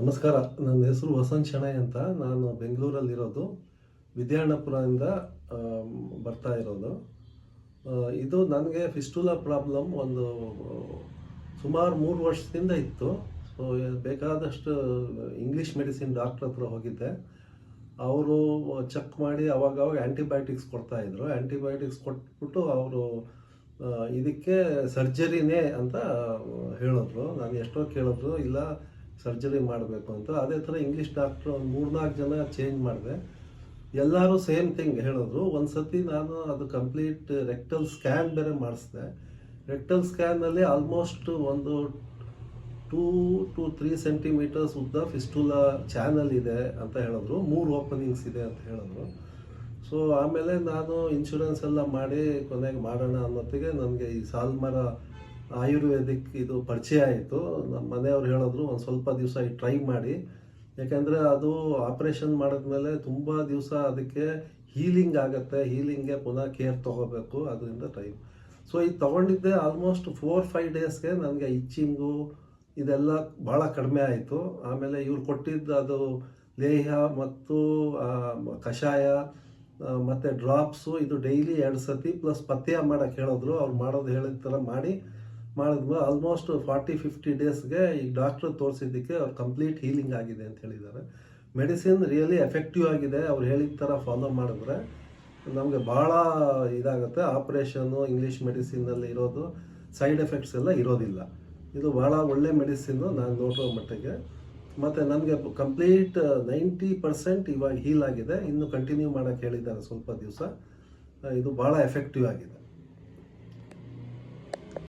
ನಮಸ್ಕಾರ, ನನ್ನ ಹೆಸರು ವಸಂತ್ ಶೆಣೈ ಅಂತ. ನಾನು ಬೆಂಗಳೂರಲ್ಲಿರೋದು. ವಿದ್ಯಾರ್ಣಪುರದಿಂದ ಬರ್ತಾ ಇರೋದು. ಇದು ನನಗೆ ಫಿಸ್ಟುಲಾ ಪ್ರಾಬ್ಲಮ್ ಒಂದು, ಸುಮಾರು ಮೂರು ವರ್ಷದಿಂದ ಇತ್ತು. ಸೊ ಬೇಕಾದಷ್ಟು ಇಂಗ್ಲೀಷ್ ಮೆಡಿಸಿನ್ ಡಾಕ್ಟ್ರ್ ಹತ್ರ ಹೋಗಿದ್ದೆ. ಅವರು ಚೆಕ್ ಮಾಡಿ ಅವಾಗವಾಗ ಆ್ಯಂಟಿಬಯೋಟಿಕ್ಸ್ ಕೊಡ್ತಾಯಿದ್ರು ಆ್ಯಂಟಿಬಯೋಟಿಕ್ಸ್ ಕೊಟ್ಬಿಟ್ಟು ಅವರು ಇದಕ್ಕೆ ಸರ್ಜರಿನೇ ಅಂತ ಹೇಳಿದ್ರು. ನಾನು ಎಷ್ಟೋ ಕೇಳಿದ್ರು, ಇಲ್ಲ ಸರ್ಜರಿ ಮಾಡಬೇಕು ಅಂತ. ಅದೇ ಥರ ಇಂಗ್ಲೀಷ್ ಡಾಕ್ಟ್ರ್ ಒಂದು ಮೂರ್ನಾಲ್ಕು ಜನ ಚೇಂಜ್ ಮಾಡಿದೆ. ಎಲ್ಲರೂ ಸೇಮ್ ಥಿಂಗ್ ಹೇಳಿದ್ರು. ಒಂದು ಸತಿ ನಾನು ಅದು ಕಂಪ್ಲೀಟ್ ರೆಕ್ಟಲ್ ಸ್ಕ್ಯಾನ್ ಬೇರೆ ಮಾಡಿಸಿದೆ. ರೆಕ್ಟಲ್ ಸ್ಕ್ಯಾನಲ್ಲಿ ಆಲ್ಮೋಸ್ಟ್ ಒಂದು ಟೂ ಟು ತ್ರೀ ಸೆಂಟಿಮೀಟರ್ಸ್ ಉದ್ದ ಫಿಸ್ಟುಲಾ ಚಾನಲ್ ಇದೆ ಅಂತ ಹೇಳಿದ್ರು. ಮೂರು ಓಪನಿಂಗ್ಸ್ ಇದೆ ಅಂತ ಹೇಳಿದ್ರು. ಸೊ ಆಮೇಲೆ ನಾನು ಇನ್ಶೂರೆನ್ಸ್ ಎಲ್ಲ ಮಾಡಿ ಕೊನೆಗೆ ಮಾಡೋಣ ಅನ್ನೋತ್ತಿಗೆ ನನಗೆ ಈ ಸಾಲ್ಮರ ಆಯುರ್ವೇದಿಕ್ ಇದು ಪರಿಚಯ ಆಯಿತು. ನಮ್ಮ ಮನೆಯವ್ರು ಹೇಳಿದ್ರು ಒಂದು ಸ್ವಲ್ಪ ದಿವಸ ಟ್ರೈ ಮಾಡಿ. ಯಾಕೆಂದರೆ ಅದು ಆಪ್ರೇಷನ್ ಮಾಡಿದ್ಮೇಲೆ ತುಂಬ ದಿವಸ ಅದಕ್ಕೆ ಹೀಲಿಂಗ್ ಆಗುತ್ತೆ. ಹೀಲಿಂಗ್ಗೆ ಪುನಃ ಕೇರ್ ತೊಗೋಬೇಕು ಅದರಿಂದ ಟೈಮ್ ಸೊ ಇದು ತೊಗೊಂಡಿದ್ದೆ ಆಲ್ಮೋಸ್ಟ್ ಫೋರ್ ಫೈವ್ ಡೇಸ್ಗೆ ನನಗೆ ಇಚ್ಚಿಂಗು ಇದೆಲ್ಲ ಭಾಳ ಕಡಿಮೆ ಆಯಿತು. ಆಮೇಲೆ ಇವ್ರು ಕೊಟ್ಟಿದ್ದು ಅದು ಲೇಹ ಮತ್ತು ಕಷಾಯ ಮತ್ತು ಮತ್ತೆ ಡ್ರಾಪ್ಸು ಇದು ಡೈಲಿ ಎರಡು ಸತಿ ಪ್ಲಸ್ ಪಥ್ಯ ಮಾಡೋಕ್ಕೆ ಹೇಳಿದ್ರು. ಅವ್ರು ಮಾಡೋದು ಹೇಳಿದ ಥರ ಮಾಡಿ. ಮಾಡಿದ್ವಿ ಆಲ್ಮೋಸ್ಟ್ ಫಾರ್ಟಿ ಫಿಫ್ಟಿ ಡೇಸ್ಗೆ ಈ ಡಾಕ್ಟ್ರ್ ತೋರಿಸಿದ್ದಕ್ಕೆ ಅವ್ರು ಕಂಪ್ಲೀಟ್ ಹೀಲಿಂಗ್ ಆಗಿದೆ ಅಂತ ಹೇಳಿದ್ದಾರೆ. ಮೆಡಿಸಿನ್ ರಿಯಲಿ ಎಫೆಕ್ಟಿವ್ ಆಗಿದೆ. ಅವ್ರು ಹೇಳಿದ ಥರ ಫಾಲೋ ಮಾಡಿದ್ರೆ ನಮಗೆ ಭಾಳ ಇದಾಗುತ್ತೆ. ಆಪ್ರೇಷನ್ನು ಇಂಗ್ಲೀಷ್ ಮೆಡಿಸಿನಲ್ಲಿ ಇರೋದು ಸೈಡ್ ಎಫೆಕ್ಟ್ಸ್ ಎಲ್ಲ ಇರೋದಿಲ್ಲ. ಇದು ಭಾಳ ಒಳ್ಳೆ ಮೆಡಿಸಿನ್ನು ನಾನು ನೋಡೋ ಮಟ್ಟಿಗೆ. ಮತ್ತು ನನಗೆ ಕಂಪ್ಲೀಟ್ ನೈಂಟಿ ಪರ್ಸೆಂಟ್ ಇವಾಗ ಹೀಲ್ ಆಗಿದೆ. ಇನ್ನು ಕಂಟಿನ್ಯೂ ಮಾಡೋಕ್ಕೆ ಹೇಳಿದ್ದಾರೆ ಸ್ವಲ್ಪ ದಿವಸ. ಇದು ಭಾಳ ಎಫೆಕ್ಟಿವ್ ಆಗಿದೆ.